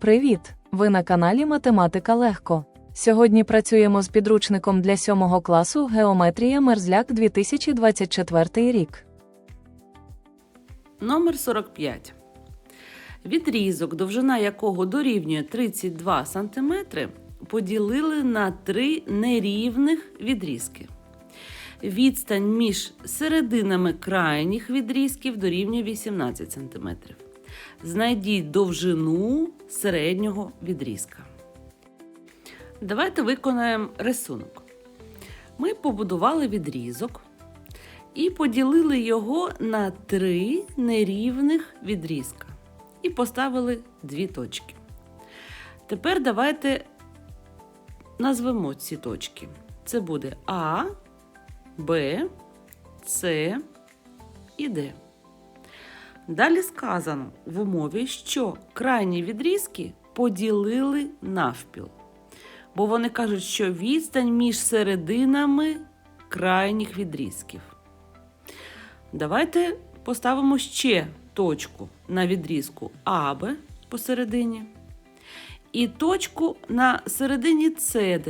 Привіт! Ви на каналі Математика Легко. Сьогодні працюємо з підручником для 7 класу Геометрія Мерзляк 2024 рік. Номер 45. Відрізок, довжина якого дорівнює 32 см, поділили на три нерівних відрізки. Відстань між серединами крайніх відрізків дорівнює 18 см. Знайдіть довжину середнього відрізка. Давайте виконаємо рисунок. Ми побудували відрізок і поділили його на три нерівних відрізка. І поставили дві точки. Тепер давайте назвемо ці точки. Це буде А, Б, С і Д. Далі сказано в умові, що крайні відрізки поділили навпіл. Бо вони кажуть, що відстань між серединами крайніх відрізків. Давайте поставимо ще точку на відрізку АБ посередині. І точку на середині СД.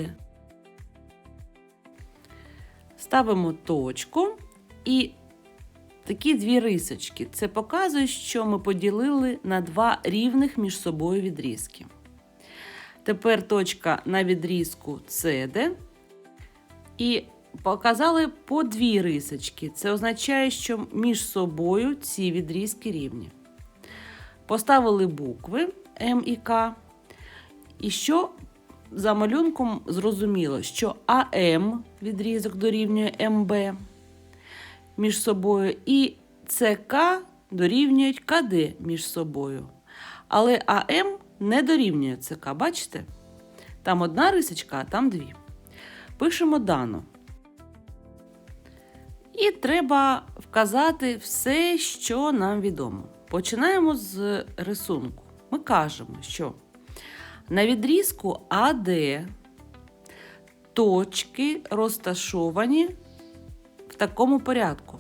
Ставимо точку і такі дві рисочки. Це показує, що ми поділили на два рівних між собою відрізки. Тепер точка на відрізку CD. І показали по дві рисочки. Це означає, що між собою ці відрізки рівні. Поставили букви М і К. І що за малюнком зрозуміло, що АМ відрізок дорівнює МБ між собою, і ЦК дорівнюють КД між собою. Але АМ не дорівнює ЦК, бачите? Там одна рисочка, а там дві. Пишемо дано. І треба вказати все, що нам відомо. Починаємо з рисунку. Ми кажемо, що на відрізку АД точки розташовані такому порядку.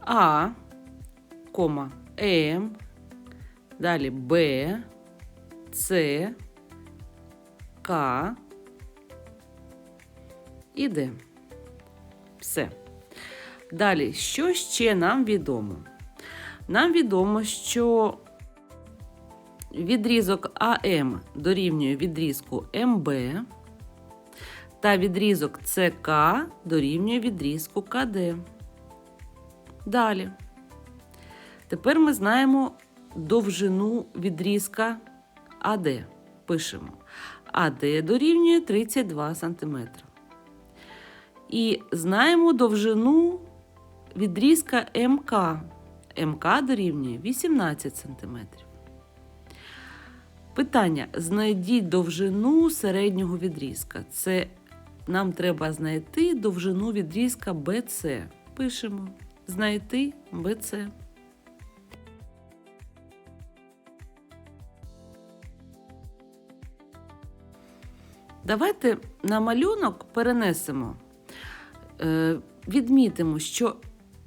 А, кома, М, далі Б, С, К і Д. Все. Далі, що ще нам відомо? Нам відомо, що відрізок АМ дорівнює відрізку МБ, та відрізок ЦК дорівнює відрізку КД. Далі. Тепер ми знаємо довжину відрізка АД. Пишемо. АД дорівнює 32 см. І знаємо довжину відрізка МК. МК дорівнює 18 см. Питання: знайдіть довжину середнього відрізка. Це нам треба знайти довжину відрізка BC. Пишемо. Знайти BC. Давайте на малюнок перенесемо, е, відмітимо, що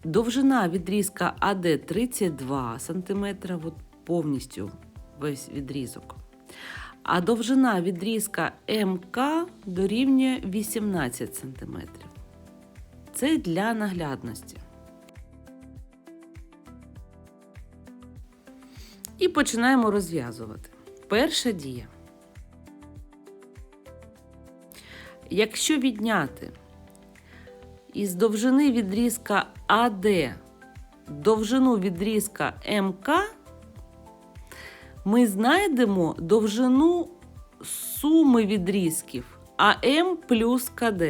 довжина відрізка АД 32 см, от повністю весь відрізок. А довжина відрізка МК дорівнює 18 см. Це для наглядності. І починаємо розв'язувати. Перша дія. Якщо відняти із довжини відрізка АД довжину відрізка МК, ми знайдемо довжину суми відрізків АМ плюс КД.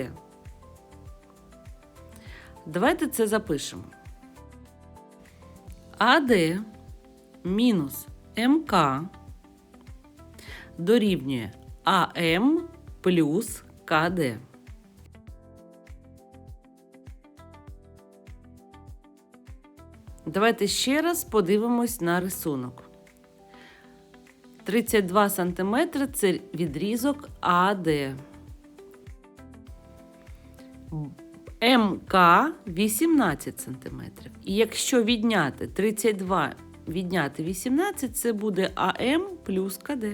Давайте це запишемо. АД мінус МК дорівнює АМ плюс КД. Давайте ще раз подивимось на рисунок. 32 см це відрізок АД. МК 18 см. І якщо відняти 32 відняти 18 це буде АМ плюс КД.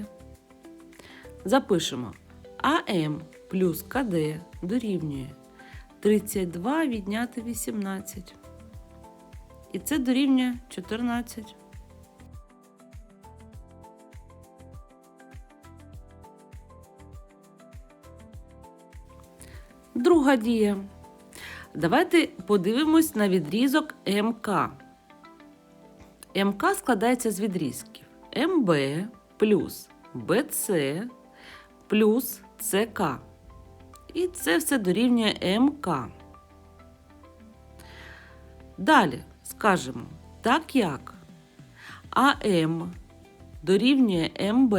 Запишемо. АМ плюс КД дорівнює 32 відняти 18. І це дорівнює 14. Друга дія. Давайте подивимось на відрізок МК. МК складається з відрізків МБ плюс БЦ плюс ЦК. І це все дорівнює МК. Далі скажемо, так як АМ дорівнює МБ,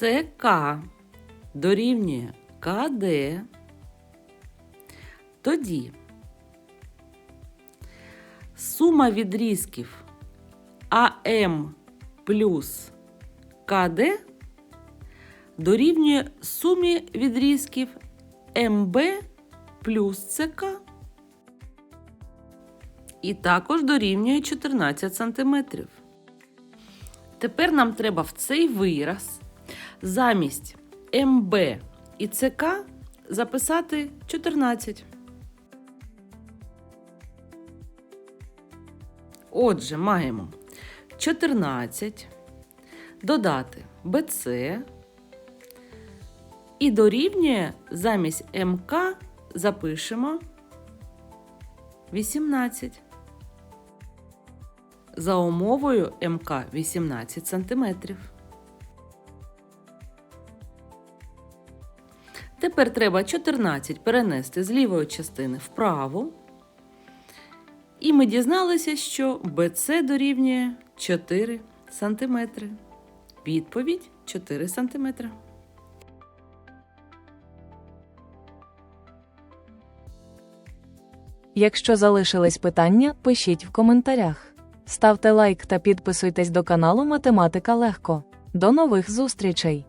ЦК дорівнює КД, тоді сума відрізків АМ плюс КД дорівнює сумі відрізків МБ плюс ЦК. І також дорівнює 14 см. Тепер нам треба в цей вираз замість МБ і ЦК записати 14. Отже, маємо 14 додати БЦ і дорівнює замість МК запишемо 18. За умовою МК 18 см. Тепер треба 14 перенести з лівої частини вправо. І ми дізналися, що BC дорівнює 4 см. Відповідь 4 см. Якщо залишились питання, пишіть в коментарях. Ставте лайк та підписуйтесь до каналу Математика Легко. До нових зустрічей!